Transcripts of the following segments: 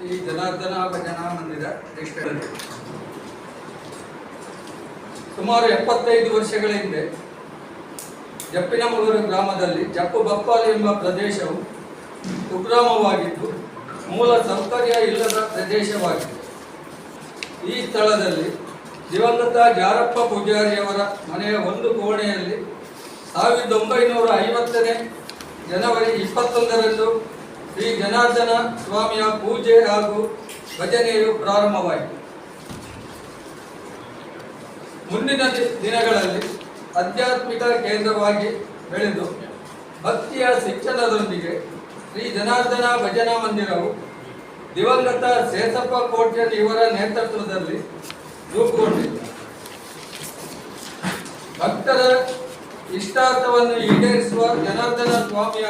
ಈ ಜನಾರ್ದನ ಭಜನಾ ಮಂದಿರ ದೇಶದಲ್ಲಿ. ಸುಮಾರು ಎಪ್ಪತ್ತೈದು ವರ್ಷಗಳ ಹಿಂದೆ ಜಪ್ಪಿನಮಗೂರು ಗ್ರಾಮದಲ್ಲಿ ಜಪ್ಪು ಬಪ್ಪಾಲು ಎಂಬ ಪ್ರದೇಶವು ಕುಗ್ರಾಮವಾಗಿದ್ದು ಮೂಲ ಸೌಕರ್ಯ ಇಲ್ಲದ ಪ್ರದೇಶವಾಗಿದೆ ಈ ಸ್ಥಳದಲ್ಲಿ ದಿವಂಗತ ಜಾರಪ್ಪ ಪೂಜಾರಿಯವರ ಮನೆಯ ಒಂದು ಕೋಣೆಯಲ್ಲಿ ಸಾವಿರದ ಒಂಬೈನೂರ ಐವತ್ತನೇ ಜನವರಿ ಇಪ್ಪತ್ತೊಂದರಂದು ಶ್ರೀ ಜನಾರ್ದನ ಸ್ವಾಮಿಯ ಪೂಜೆ ಹಾಗೂ ಭಜನೆಯು ಪ್ರಾರಂಭವಾಯಿತು. ಮುಂದಿನ ದಿನಗಳಲ್ಲಿ ಆಧ್ಯಾತ್ಮಿಕ ಕೇಂದ್ರವಾಗಿ ಬೆಳೆದು ಭಕ್ತಿಯ ಶಿಕ್ಷಣದೊಂದಿಗೆ ಶ್ರೀ ಜನಾರ್ದನ ಭಜನಾ ಮಂದಿರವು ದಿವಂಗತ ಸೇತಪ್ಪ ಕೋಟ್ಯನ್ ಇವರ ನೇತೃತ್ವದಲ್ಲಿ ರೂಪುಗೊಂಡಿದೆ. ಭಕ್ತರ ಇಷ್ಟಾರ್ಥವನ್ನು ಈಡೇರಿಸುವ ಜನಾರ್ದನ ಸ್ವಾಮಿಯ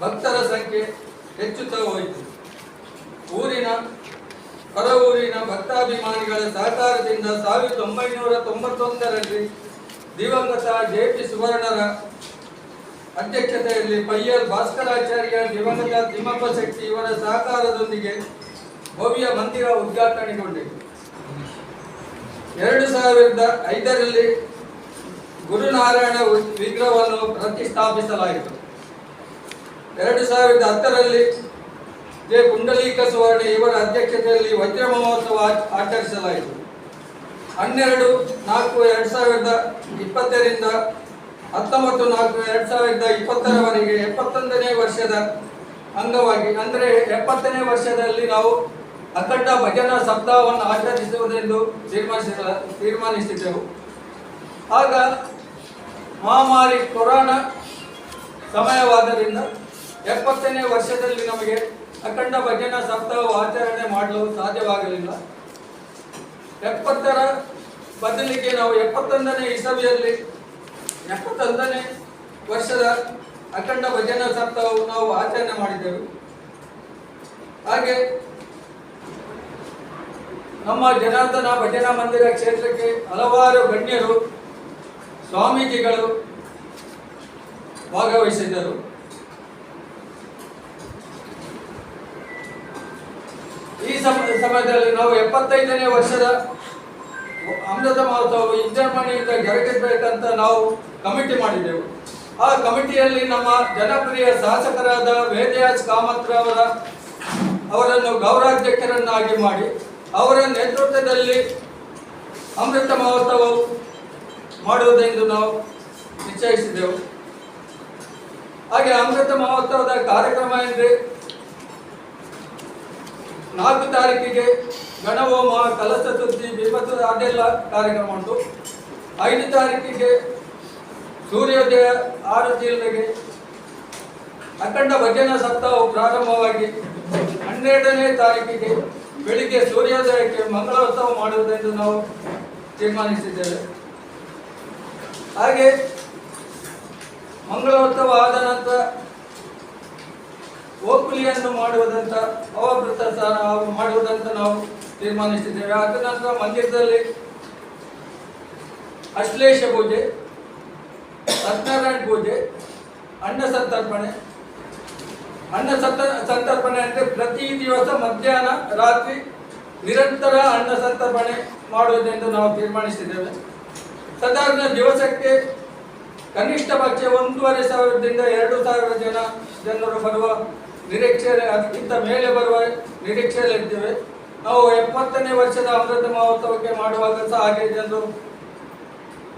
ಭಕ್ತರ ಸಂಖ್ಯೆ ಹೆಚ್ಚುತ್ತಾ ಹೋಯಿತು ಊರಿನ ಹೊರ ಊರಿನ ಭಕ್ತಾಭಿಮಾನಿಗಳ ಸಹಕಾರದಿಂದ ಸಾವಿರದ ಒಂಬೈನೂರ ತೊಂಬತ್ತೊಂದರಲ್ಲಿ ದಿವಂಗತ ಜೆ ಪಿ ಸುವರ್ಣರ ಅಧ್ಯಕ್ಷತೆಯಲ್ಲಿ ಪಯ್ಯರ್ ಭಾಸ್ಕರಾಚಾರ್ಯ ದಿವಂಗತ ತಿಮ್ಮಪ್ಪ ಶೆಟ್ಟಿ ಇವರ ಸಹಕಾರದೊಂದಿಗೆ ಭವ್ಯ ಮಂದಿರ ಉದ್ಘಾಟನೆಗೊಂಡಿತು. ಎರಡು ಸಾವಿರದ ಐದರಲ್ಲಿ ಗುರುನಾರಾಯಣ ವಿಗ್ರಹವನ್ನು ಪ್ರತಿಷ್ಠಾಪಿಸಲಾಯಿತು. ಎರಡು ಸಾವಿರದ ಹತ್ತರಲ್ಲಿ ಜೆ. ಪುಂಡಲೀಕ ಸುವರ್ಣ ಇವರ ಅಧ್ಯಕ್ಷತೆಯಲ್ಲಿ ವಜ್ರ ಮಹೋತ್ಸವ ಆಚರಿಸಲಾಯಿತು. ಹನ್ನೆರಡು, ನಾಲ್ಕು, ಎರಡು ಸಾವಿರದ ಇಪ್ಪತ್ತರಿಂದ ಹತ್ತೊಂಬತ್ತು, ನಾಲ್ಕು, ಎರಡು ಸಾವಿರದ ಇಪ್ಪತ್ತರವರೆಗೆ ಎಪ್ಪತ್ತೊಂದನೇ ವರ್ಷದ ಅಂಗವಾಗಿ, ಅಂದರೆ ಎಪ್ಪತ್ತನೇ ವರ್ಷದಲ್ಲಿ ನಾವು ಅಖಂಡ ಭಜನಾ ಸಪ್ತಾಹವನ್ನು ಆಚರಿಸುವುದೆಂದು ತೀರ್ಮಾನಿಸಿದ, ತೀರ್ಮಾನಿಸಿದ್ದೆವು. ಆಗ ಮಹಾಮಾರಿ ಕೊರೋನಾ ಸಮಯವಾದ್ದರಿಂದ ಎಪ್ಪತ್ತನೇ ವರ್ಷದಲ್ಲಿ ನಮಗೆ ಅಖಂಡ ಭಜನ ಸಪ್ತಾಹ ಆಚರಣೆ ಮಾಡಲು ಸಾಧ್ಯವಾಗಲಿಲ್ಲ. ಎಪ್ಪತ್ತರ ಬದಲಿಗೆ ನಾವು ಎಪ್ಪತ್ತೊಂದನೇ ಇಸವಿಯಲ್ಲಿ, ಎಪ್ಪತ್ತೊಂದನೇ ವರ್ಷದ ಅಖಂಡ ಭಜನ ಸಪ್ತಾಹವು ನಾವು ಆಚರಣೆ ಮಾಡಿದ್ದೆವು ಹಾಗೆ ನಮ್ಮ ಜನಾರ್ದನ ಭಜನಾ ಮಂದಿರ ಕ್ಷೇತ್ರಕ್ಕೆ ಹಲವಾರು ಗಣ್ಯರು, ಸ್ವಾಮೀಜಿಗಳು ಭಾಗವಹಿಸಿದ್ದರು. ಸಮಯದಲ್ಲಿ ನಾವು ಎಪ್ಪತ್ತೈದನೇ ವರ್ಷದ ಅಮೃತ ಮಹೋತ್ಸವ ವಿಜೃಂಭಣೆಯಿಂದ ಜರುಗಿಸಬೇಕಂತ ನಾವು ಕಮಿಟಿ ಮಾಡಿದೆವು. ಆ ಕಮಿಟಿಯಲ್ಲಿ ನಮ್ಮ ಜನಪ್ರಿಯ ಶಾಸಕರಾದ ವೇದಯಾಜ್ ಕಾಮತ್ರ ಅವರ ಅವರನ್ನು ಗೌರವಾಧ್ಯಕ್ಷರನ್ನಾಗಿ ಮಾಡಿ ಅವರ ನೇತೃತ್ವದಲ್ಲಿ ಅಮೃತ ಮಹೋತ್ಸವ ಮಾಡುವುದೆಂದು ನಾವು ನಿಶ್ಚಯಿಸಿದೆವು. ಹಾಗೆ ಅಮೃತ ಮಹೋತ್ಸವದ ಕಾರ್ಯಕ್ರಮ ಎಂದರೆ ನಾಲ್ಕು ತಾರೀಕಿಗೆ ಗಣಹೋಮ ಕಲಶ ಸುದ್ದಿ ಬಿಂಬತ್ತು ಅದೆಲ್ಲ ಕಾರ್ಯಕ್ರಮ ಉಂಟು. ಐದು ತಾರೀಕಿಗೆ ಸೂರ್ಯೋದಯ ಆರು ಜಿಲ್ಲೆಗೆ ಅಖಂಡ ಭಜನಾ ಸಪ್ತಾಹವು ಪ್ರಾರಂಭವಾಗಿ ಹನ್ನೆರಡನೇ ತಾರೀಕಿಗೆ ಬೆಳಿಗ್ಗೆ ಸೂರ್ಯೋದಯಕ್ಕೆ ಮಂಗಳೋತ್ಸವ ಮಾಡುವುದೆಂದು ನಾವು ತೀರ್ಮಾನಿಸಿದ್ದೇವೆ. ಹಾಗೆ ಮಂಗಳೋತ್ಸವ ಆದ ನಂತರ ಓಕುಲಿಯನ್ನು ಮಾಡುವುದಂತ ಅವಭೃತ ಮಾಡುವುದಂತ ನಾವು ತೀರ್ಮಾನಿಸಿದ್ದೇವೆ. ಆದ ನಂತರ ಮಂದಿರದಲ್ಲಿ ಅಶ್ಲೇಷ ಪೂಜೆ, ಸತ್ಯನಾರಾಯಣ ಪೂಜೆ, ಅನ್ನ ಸಂತರ್ಪಣೆ. ಅನ್ನ ಸಂತ ಸಂತರ್ಪಣೆ ಅಂದರೆ ಪ್ರತಿ ದಿವಸ ಮಧ್ಯಾಹ್ನ, ರಾತ್ರಿ ನಿರಂತರ ಅನ್ನ ಸಂತರ್ಪಣೆ ಮಾಡುವುದೆಂದು ನಾವು ತೀರ್ಮಾನಿಸಿದ್ದೇವೆ. ಸಾಧಾರಣ ದಿವಸಕ್ಕೆ ಕನಿಷ್ಠ ಪಕ್ಷ ಒಂದೂವರೆ ಸಾವಿರದಿಂದ ಎರಡು ಸಾವಿರ ಜನ ಜನರು ಬರುವ ನಿರೀಕ್ಷೆ ಅದಕ್ಕಿಂತ ಮೇಲೆ ಬರುವ ನಿರೀಕ್ಷೆಯಲ್ಲಿದ್ದೇವೆ ನಾವು ಎಪ್ಪತ್ತನೇ ವರ್ಷದ ಅಮೃತ ಮಹೋತ್ಸವಕ್ಕೆ ಮಾಡುವಾಗ ಸಹ ಹಾಗೆ ಜನರು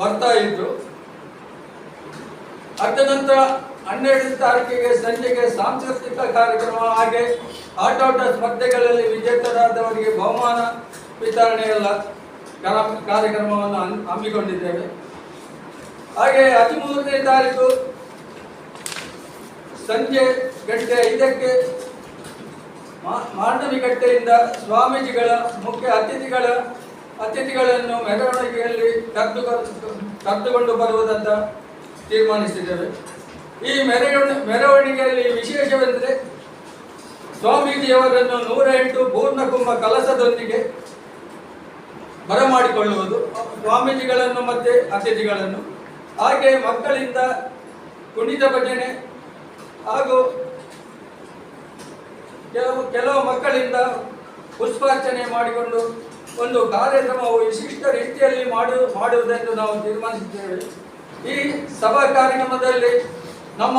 ಬರ್ತಾ ಇದ್ರು. ಅದ ನಂತರ ಹನ್ನೆರಡು ತಾರೀಕಿಗೆ ಸಂಜೆಗೆ ಸಾಂಸ್ಕೃತಿಕ ಕಾರ್ಯಕ್ರಮ ಹಾಗೆ ಆಟೋಟ ಸ್ಪರ್ಧೆಗಳಲ್ಲಿ ವಿಜೇತರಾದವರಿಗೆ ಬಹುಮಾನ ವಿತರಣೆ ಎಲ್ಲ ಕಾರ್ಯಕ್ರಮವನ್ನು ಹಮ್ಮಿಕೊಂಡಿದ್ದೇವೆ. ಹಾಗೆ ಹದಿಮೂರನೇ ತಾರೀಕು ಸಂಜೆ ಗಂಟೆ ಐದಕ್ಕೆ ಮಾ- ಮಾಂಡವಿಕಟ್ಟೆಯಿಂದ ಸ್ವಾಮೀಜಿಗಳ ಮುಖ್ಯ ಅತಿಥಿಗಳ, ಅತಿಥಿಗಳನ್ನು ಮೆರವಣಿಗೆಯಲ್ಲಿ ಕರೆದು ಕರೆದುಕೊಂಡು ಬರುವುದಂತ ತೀರ್ಮಾನಿಸಿದ್ದೇವೆ. ಈ ಮೆರವಣಿ, ಮೆರವಣಿಗೆಯಲ್ಲಿ ವಿಶೇಷವೆಂದರೆ ಸ್ವಾಮೀಜಿಯವರನ್ನು ನೂರ ಎಂಟು ಪೂರ್ಣಕುಂಭ ಕಲಸದೊಂದಿಗೆ ಬರಮಾಡಿಕೊಳ್ಳುವುದು, ಸ್ವಾಮೀಜಿಗಳನ್ನು ಮತ್ತೆ ಅತಿಥಿಗಳನ್ನು, ಹಾಗೆ ಮಕ್ಕಳಿಂದ ಕುಣಿತ ಭಜನೆ ಹಾಗೂ ಕೆಲವು ಕೆಲವು ಮಕ್ಕಳಿಂದ ಪುಷ್ಪಾರ್ಚನೆ ಮಾಡಿಕೊಂಡು ಒಂದು ಕಾರ್ಯಕ್ರಮವು ವಿಶಿಷ್ಟ ರೀತಿಯಲ್ಲಿ ಮಾಡು ಮಾಡುವುದೆಂದು ನಾವು ತೀರ್ಮಾನಿಸಿದ್ದೇವೆ. ಈ ಸಭಾ ಕಾರ್ಯಕ್ರಮದಲ್ಲಿ ನಮ್ಮ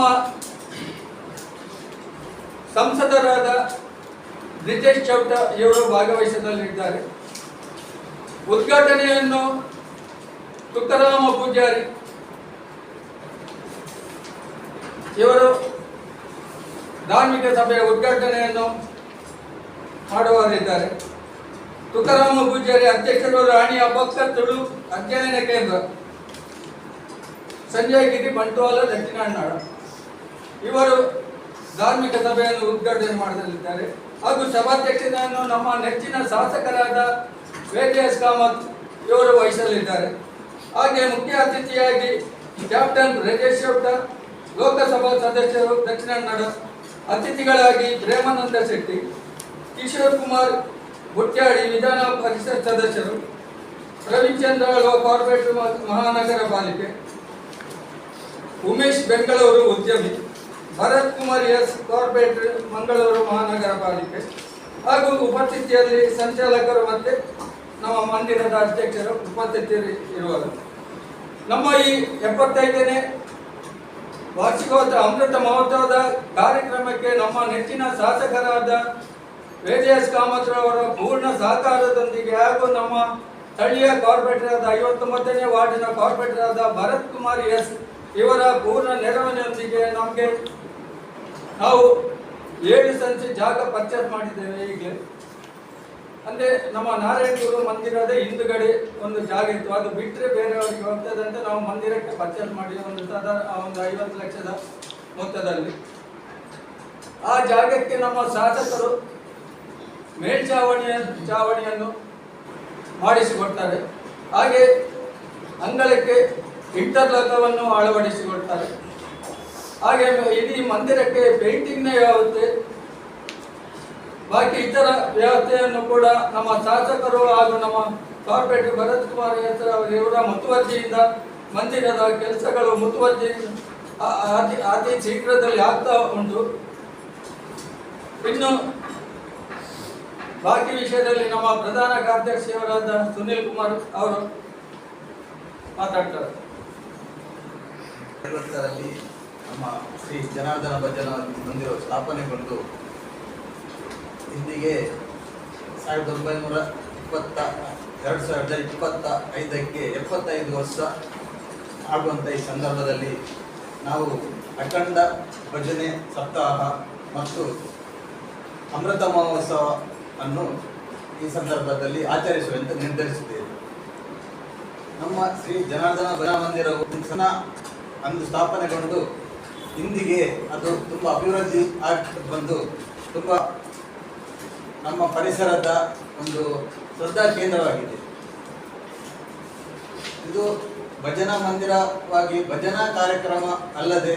ಸಂಸದರಾದ ಬ್ರಿಜೇಶ್ ಚೌಟ ಇವರು ಭಾಗವಹಿಸಲಿದ್ದಾರೆ. ಉದ್ಘಾಟನೆಯನ್ನು ತುಕ್ಕರಾಮ ಪೂಜಾರಿ ಇವರು ಧಾರ್ಮಿಕ ಸಭೆಯ ಉದ್ಘಾಟನೆಯನ್ನು ಮಾಡುವವರಿದ್ದಾರೆ. ತುಕಾರಾಮ ಪೂಜಾರಿ ಅಧ್ಯಕ್ಷರು ರಾಣಿ ಭಕ್ತ ತುಳು ಅಧ್ಯಯನ ಕೇಂದ್ರ, ಸಂಜಯ್ ಗಿರಿ, ಬಂಟ್ವಾಳ ದಕ್ಷಿಣ ಕನ್ನಡ ಇವರು ಧಾರ್ಮಿಕ ಸಭೆಯನ್ನು ಉದ್ಘಾಟನೆ ಮಾಡಲಿದ್ದಾರೆ. ಹಾಗೂ ಸಭಾಧ್ಯಕ್ಷತೆಯನ್ನು ನಮ್ಮ ನೆಚ್ಚಿನ ಶಾಸಕರಾದ ವೇದಿಯಸ್ ಕಾಮತ್ ಇವರು ವಹಿಸಲಿದ್ದಾರೆ. ಹಾಗೆ ಮುಖ್ಯ ಅತಿಥಿಯಾಗಿ ಕ್ಯಾಪ್ಟನ್ ರಜೇಶ್ ಶೆಟ್ಟರ್ ಲೋಕಸಭಾ ಸದಸ್ಯರು ದಕ್ಷಿಣ ಕನ್ನಡ ಅತಿಥಿಗಳಾಗಿ ಪ್ರೇಮಾನಂದ ಶೆಟ್ಟಿ, ಕಿಶೋರ್ ಕುಮಾರ್ ಬುಟ್ಯಾಡಿ ವಿಧಾನ ಪರಿಷತ್ ಸದಸ್ಯರು, ರವಿಚಂದ್ರ ಕಾರ್ಪೊರೇಟ್ ಮಹಾನಗರ ಪಾಲಿಕೆ, ಉಮೇಶ್ ಬೆಂಗಳೂರು ಉದ್ಯಮಿ, ಭರತ್ ಕುಮಾರ್ ಎಸ್ ಕಾರ್ಪೊರೇಟ್ ಮಂಗಳೂರು ಮಹಾನಗರ ಪಾಲಿಕೆ, ಹಾಗೂ ಉಪಸ್ಥಿತಿಯಲ್ಲಿ ಸಂಚಾಲಕರು ಮತ್ತು ನಮ್ಮ ಮಂದಿರದ ಅಧ್ಯಕ್ಷರು ಉಪಸ್ಥಿತಿಯಲ್ಲಿ ಇರುವರು. ನಮ್ಮ ಈ ಎಪ್ಪತ್ತೈದನೇ ವಾರ್ಷಿಕೋತ್ಸವ ಅಮೃತ ಮಹೋತ್ಸವದ ಕಾರ್ಯಕ್ರಮಕ್ಕೆ ನಮ್ಮ ನೆಚ್ಚಿನ ಶಾಸಕರಾದ ವೇದಿಯಸ್ ಕಾಮತ್ರವರ ಪೂರ್ಣ ಸಹಕಾರದೊಂದಿಗೆ ಹಾಗೂ ನಮ್ಮ ಸ್ಥಳೀಯ ಕಾರ್ಪೊರೇಟರ್ ಆದ ಐವತ್ತೊಂಬತ್ತನೇ ವಾರ್ಡಿನ ಕಾರ್ಪೊರೇಟರ್ ಆದ ಭರತ್ ಕುಮಾರ್ ಎಸ್ ಇವರ ಪೂರ್ಣ ನೆರವಿನೊಂದಿಗೆ ನಮಗೆ ನಾವು ಏಳು ಸಂಚಿ ಜಾಗ ಪರ್ಚೇಸ್ ಮಾಡಿದ್ದೇವೆ ಈಗಲೇ ಅಂದ್ರೆ ನಮ್ಮ ನಾರಾಯಣಗುರು ಮಂದಿರದ ಹಿಂದುಗಡೆ ಒಂದು ಜಾಗ ಇತ್ತು. ಅದು ಬಿಟ್ಟರೆ ಬೇರೆಯವರಿಗೆ ಹೋಗ್ತದಂತೆ ನಾವು ಮಂದಿರಕ್ಕೆ ಪರ್ಚೇಸ್ ಮಾಡಿ ಒಂದು ಸಾಧಾರಣ ಒಂದು ಐವತ್ತು ಲಕ್ಷದ ಮೊತ್ತದಲ್ಲಿ. ಆ ಜಾಗಕ್ಕೆ ನಮ್ಮ ಶಾಸಕರು ಮೇಲ್ಚಾವಣಿಯ, ಚಾವಣಿಯನ್ನು ಮಾಡಿಸಿಕೊಡ್ತಾರೆ. ಹಾಗೆ ಅಂಗಳಕ್ಕೆ ಇಂಟರ್ಲಾಕವನ್ನು ಅಳವಡಿಸಿಕೊಡ್ತಾರೆ. ಹಾಗೆ ಇಡೀ ಮಂದಿರಕ್ಕೆ ಪೇಂಟಿಂಗ್ನ ವ್ಯವಸ್ಥೆ ಬಾಕಿ ಇತರ ವ್ಯವಸ್ಥೆಯನ್ನು ಕೂಡ ನಮ್ಮ ಶಾಸಕರು ಹಾಗೂ ನಮ್ಮ ಕಾರ್ಪೊರೇಟರ್ ಭರತ್ ಕುಮಾರ್ ಹೆಸರ ಇವರ ಮುತುವರ್ಜಿಯಿಂದ ಮಂದಿರದ ಕೆಲಸಗಳು ಮುತುವರ್ಜಿ ಅತಿ ಅತಿ ಶೀಘ್ರದಲ್ಲಿ ಆಗ್ತಾ ಉಂಟು. ಇನ್ನು ಬಾಕಿ ವಿಷಯದಲ್ಲಿ ನಮ್ಮ ಪ್ರಧಾನ ಕಾರ್ಯದರ್ಶಿಯವರಾದ ಸುನೀಲ್ ಕುಮಾರ್ ಅವರು ಮಾತಾಡ್ತಾರೆ. ನಮ್ಮ ಶ್ರೀ ಜನಾರ್ದನ ಭಜನ ಮಂದಿರ ಸ್ಥಾಪನೆಗೊಂಡು ಇಂದಿಗೆ ಸಾವಿರದ ಒಂಬೈನೂರ ಇಪ್ಪತ್ತ, ಎರಡು ಸಾವಿರದ ಇಪ್ಪತ್ತ ಐದಕ್ಕೆ ಎಪ್ಪತ್ತೈದು ವರ್ಷ ಆಗುವಂಥ ಈ ಸಂದರ್ಭದಲ್ಲಿ ನಾವು ಅಖಂಡ ಭಜನೆ, ಸಪ್ತಾಹ ಮತ್ತು ಅಮೃತ ಮಹೋತ್ಸವ ಅನ್ನು ಈ ಸಂದರ್ಭದಲ್ಲಿ ಆಚರಿಸುವಂತೆ ನಿರ್ಧರಿಸಿದ್ದೇವೆ. ನಮ್ಮ ಶ್ರೀ ಜನಾರ್ದನ ಭಜನಾ ಮಂದಿರವು ಅಂದು ಸ್ಥಾಪನೆಗೊಂಡು ಇಂದಿಗೆ ಅದು ತುಂಬ ಅಭಿವೃದ್ಧಿ ಆಗ್ತಾ ಬಂದು ತುಂಬ ನಮ್ಮ ಪರಿಸರದ ಒಂದು ಶ್ರದ್ಧಾ ಕೇಂದ್ರವಾಗಿದೆ. ಇದು ಭಜನಾ ಮಂದಿರವಾಗಿ ಭಜನಾ ಕಾರ್ಯಕ್ರಮ ಅಲ್ಲದೆ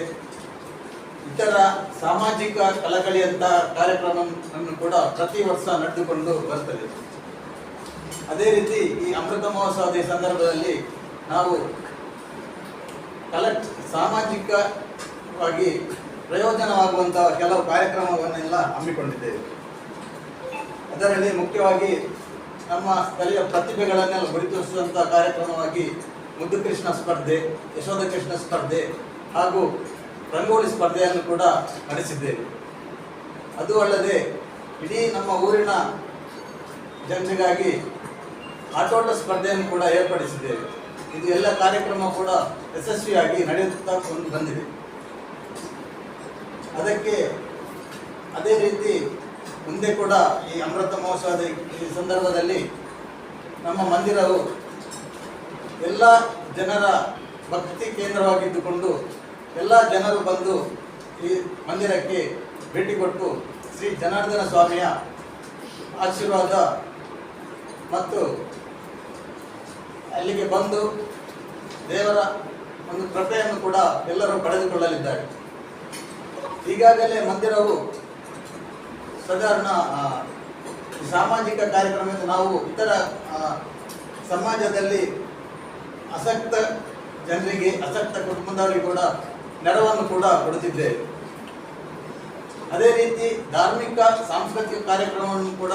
ಇತರ ಸಾಮಾಜಿಕ ಕಳಕಳಿಯಂತಹ ಕಾರ್ಯಕ್ರಮವನ್ನು ಕೂಡ ಪ್ರತಿ ವರ್ಷ ನಡೆದುಕೊಂಡು ಬರ್ತದೆ. ಅದೇ ರೀತಿ ಈ ಅಮೃತ ಮಹೋತ್ಸವದ ಸಂದರ್ಭದಲ್ಲಿ ನಾವು ಕಲೆಕ್ಟ್ ಸಾಮಾಜಿಕವಾಗಿ ಪ್ರಯೋಜನವಾಗುವಂತಹ ಕೆಲವು ಕಾರ್ಯಕ್ರಮವನ್ನೆಲ್ಲ ಹಮ್ಮಿಕೊಂಡಿದ್ದೇವೆ. ಅದರಲ್ಲಿ ಮುಖ್ಯವಾಗಿ ನಮ್ಮ ಸ್ಥಳೀಯ ಪ್ರತಿಭೆಗಳನ್ನೆಲ್ಲ ಗುರುತಿಸುವಂತಹ ಕಾರ್ಯಕ್ರಮವಾಗಿ ಮುದ್ದು ಕೃಷ್ಣ ಸ್ಪರ್ಧೆ, ಯಶೋಧ ಕೃಷ್ಣ ಸ್ಪರ್ಧೆ ಹಾಗೂ ರಂಗೋಲಿ ಸ್ಪರ್ಧೆಯನ್ನು ಕೂಡ ನಡೆಸಿದ್ದೇವೆ. ಅದು ಅಲ್ಲದೆ ಇಡೀ ನಮ್ಮ ಊರಿನ ಜನರಿಗಾಗಿ ಆಟೋಟ ಸ್ಪರ್ಧೆಯನ್ನು ಕೂಡ ಏರ್ಪಡಿಸಿದ್ದೇವೆ. ಇದು ಎಲ್ಲ ಕಾರ್ಯಕ್ರಮ ಕೂಡ ಯಶಸ್ವಿಯಾಗಿ ನಡೆಯುತ್ತಾ ಬಂದಿದೆ. ಅದಕ್ಕೆ ಅದೇ ರೀತಿ ಮುಂದೆ ಕೂಡ ಈ ಅಮೃತ ಮಹೋತ್ಸವದ ಈ ಸಂದರ್ಭದಲ್ಲಿ ನಮ್ಮ ಮಂದಿರವು ಎಲ್ಲ ಜನರ ಭಕ್ತಿ ಕೇಂದ್ರವಾಗಿದ್ದುಕೊಂಡು ಎಲ್ಲ ಜನರು ಬಂದು ಈ ಮಂದಿರಕ್ಕೆ ಭೇಟಿ ಕೊಟ್ಟು ಶ್ರೀ ಜನಾರ್ದನ ಸ್ವಾಮಿಯ ಆಶೀರ್ವಾದ ಮತ್ತು ಅಲ್ಲಿಗೆ ಬಂದು ದೇವರ ಒಂದು ಕೃಪೆಯನ್ನು ಕೂಡ ಎಲ್ಲರೂ ಪಡೆದುಕೊಳ್ಳಲಿದ್ದಾರೆ. ಈಗಾಗಲೇ ಮಂದಿರವು ಸಾಧಾರಣ ಸಾಮಾಜಿಕ ಕಾರ್ಯಕ್ರಮದಿಂದ ನಾವು ಇತರ ಸಮಾಜದಲ್ಲಿ ಅಸಕ್ತ ಜನರಿಗೆ ಅಸಕ್ತ ಕುಟುಂಬದವರಿಗೆ ಕೂಡ ನೆರವನ್ನು ಕೂಡ ಕೊಡುತ್ತಿದ್ದೇವೆ. ಅದೇ ರೀತಿ ಧಾರ್ಮಿಕ, ಸಾಂಸ್ಕೃತಿಕ ಕಾರ್ಯಕ್ರಮವನ್ನು ಕೂಡ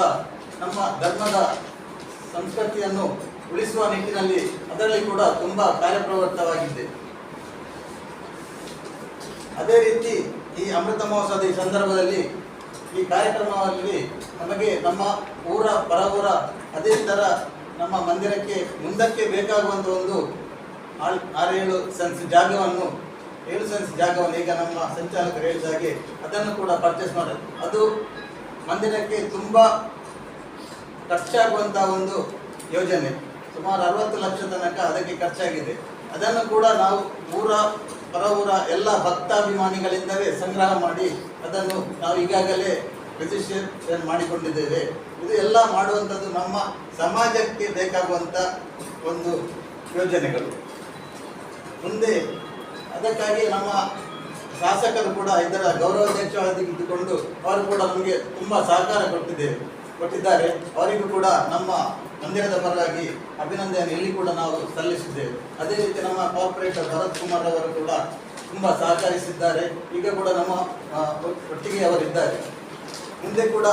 ನಮ್ಮ ಧರ್ಮದ ಸಂಸ್ಕೃತಿಯನ್ನು ಉಳಿಸುವ ನಿಟ್ಟಿನಲ್ಲಿ ಅದರಲ್ಲಿ ಕೂಡ ತುಂಬಾ ಕಾರ್ಯಪ್ರವೃತ್ತವಾಗಿದೆ. ಅದೇ ರೀತಿ ಈ ಅಮೃತ ಮಹೋತ್ಸವದ ಸಂದರ್ಭದಲ್ಲಿ ಈ ಕಾರ್ಯಕ್ರಮದಲ್ಲಿ ನಮಗೆ ನಮ್ಮ ಊರ ಪರ ಊರ, ಅದೇ ಥರ ನಮ್ಮ ಮಂದಿರಕ್ಕೆ ಮುಂದಕ್ಕೆ ಬೇಕಾಗುವಂಥ ಒಂದು ಆರೇಳು ಸೆನ್ಸ್ ಜಾಗವನ್ನು, ಏಳು ಸೆನ್ಸ್ ಜಾಗವನ್ನು ಈಗ ನಮ್ಮ ಸಂಚಾಲಕರು ಹೇಳಿದ ಹಾಗೆ ಅದನ್ನು ಕೂಡ ಪರ್ಚೇಸ್ ಮಾಡೋದು ಅದು ಮಂದಿರಕ್ಕೆ ತುಂಬ ಖರ್ಚಾಗುವಂಥ ಒಂದು ಯೋಜನೆ. ಸುಮಾರು ಅರವತ್ತು ಲಕ್ಷ ತನಕ ಅದಕ್ಕೆ ಖರ್ಚಾಗಿದೆ. ಅದನ್ನು ಕೂಡ ನಾವು ಊರ ಪರ ಊರ ಎಲ್ಲ ಭಕ್ತಾಭಿಮಾನಿಗಳಿಂದಲೇ ಸಂಗ್ರಹ ಮಾಡಿ ಅದನ್ನು ನಾವು ಈಗಾಗಲೇ ರಿಜಿಸ್ಟ್ರೇಷನ್ ಮಾಡಿಕೊಂಡಿದ್ದೇವೆ. ಇದು ಎಲ್ಲ ಮಾಡುವಂಥದ್ದು ನಮ್ಮ ಸಮಾಜಕ್ಕೆ ಬೇಕಾಗುವಂಥ ಒಂದು ಯೋಜನೆಗಳು. ಮುಂದೆ ಅದಕ್ಕಾಗಿ ನಮ್ಮ ಶಾಸಕರು ಕೂಡ ಇದರ ಗೌರವಾಧ್ಯಕ್ಷವಾಗಿ ಇದ್ದುಕೊಂಡು ಅವರು ಕೂಡ ನಮಗೆ ತುಂಬ ಸಹಕಾರ ಕೊಟ್ಟಿದ್ದೇವೆ ಕೊಟ್ಟಿದ್ದಾರೆ. ಅವರಿಗೂ ಕೂಡ ನಮ್ಮ ಮಂದಿರದ ಪರವಾಗಿ ಅಭಿನಂದನೆ ಇಲ್ಲಿ ಕೂಡ ನಾವು ಸಲ್ಲಿಸಿದ್ದೇವೆ. ಅದೇ ರೀತಿ ನಮ್ಮ ಕಾರ್ಪೊರೇಟರ್ ಭರತ್ ಕುಮಾರ್ ಅವರು ಕೂಡ ತುಂಬ ಸಹಕರಿಸಿದ್ದಾರೆ. ಈಗ ಕೂಡ ನಮ್ಮ ಒಟ್ಟಿಗೆ ಅವರಿದ್ದಾರೆ ಮುಂದೆ ಕೂಡ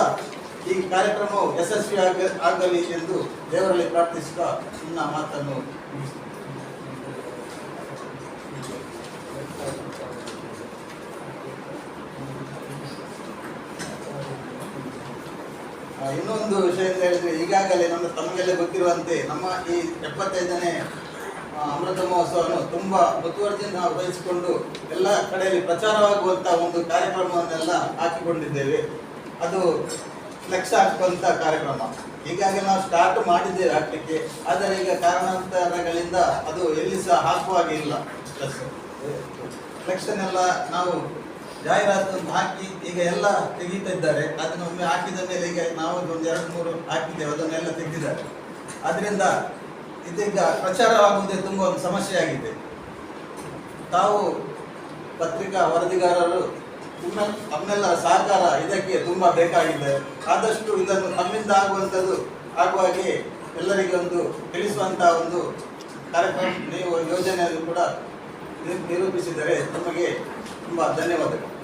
ಈ ಕಾರ್ಯಕ್ರಮವು ಯಶಸ್ವಿ ಆಗಲಿ ಎಂದು ದೇವರಲ್ಲಿ ಪ್ರಾರ್ಥಿಸುತ್ತಾ ನನ್ನ ಮಾತನ್ನು ಮುಗಿಸುತ್ತೇನೆ. ಇನ್ನೊಂದು ವಿಷಯ ಅಂತ ಹೇಳಿದ್ರೆ ಈಗಾಗಲೇ ನಮ್ಮ ತಮಗೆಲ್ಲ ಗೊತ್ತಿರುವಂತೆ ನಮ್ಮ ಈ ಎಪ್ಪತ್ತೈದನೇ ಅಮೃತ ಮಹೋತ್ಸವವನ್ನು ತುಂಬಾ ನಾವು ವಹಿಸಿಕೊಂಡು ಎಲ್ಲ ಕಡೆಯಲ್ಲಿ ಪ್ರಚಾರವಾಗುವಂಥ ಒಂದು ಕಾರ್ಯಕ್ರಮವನ್ನೆಲ್ಲ ಹಾಕಿಕೊಂಡಿದ್ದೇವೆ. ಅದು ಫ್ಲೆಕ್ಸ್ ಹಾಕುವಂಥ ಕಾರ್ಯಕ್ರಮ. ಈಗಾಗಲೇ ನಾವು ಸ್ಟಾರ್ಟ್ ಮಾಡಿದ್ದೇವೆ ಹಾಕಲಿಕ್ಕೆ. ಆದರೆ ಈಗ ಕಾರಣಾಂತರಗಳಿಂದ ಅದು ಎಲ್ಲಿ ಸಹ ಹಾಕುವ ಹಾಗೆ ಇಲ್ಲ. ಫ್ಲೆಕ್ಸನ್ ನಾವು ಜಾಹೀರಾತು ಒಂದು ಹಾಕಿ ಈಗ ಎಲ್ಲ ತೆಗೀತಾ ಇದ್ದಾರೆ. ಅದನ್ನ ಒಮ್ಮೆ ಹಾಕಿದ ಮೇಲೆ ಈಗ ನಾವು ಒಂದು ಎರಡು ಮೂರು ಹಾಕಿದ್ದೇವೆ, ಅದನ್ನೆಲ್ಲ ತೆಗೆದಿದ್ದಾರೆ. ಅದರಿಂದ ಇದೀಗ ಪ್ರಚಾರವಾಗುವುದೇ ತುಂಬ ಒಂದು ಸಮಸ್ಯೆ ಆಗಿದೆ ತಾವು ಪತ್ರಿಕಾ ವರದಿಗಾರರು ಅಮ್ಮೆಲ್ಲ ಸಹಕಾರ ಇದಕ್ಕೆ ತುಂಬ ಬೇಕಾಗಿದೆ. ಆದಷ್ಟು ಇದನ್ನು ನಮ್ಮಿಂದ ಆಗುವಂಥದ್ದು ಆಗುವ ಹಾಗೆ ಎಲ್ಲರಿಗೆ ಒಂದು ತಿಳಿಸುವಂತಹ ಒಂದು ಕಾರ್ಯಕ್ರಮ, ನೀವು ಯೋಜನೆಯನ್ನು ಕೂಡ ನಿರೂಪಿಸಿದರೆ ತಮಗೆ ತುಂಬಾ ಧನ್ಯವಾದಗಳು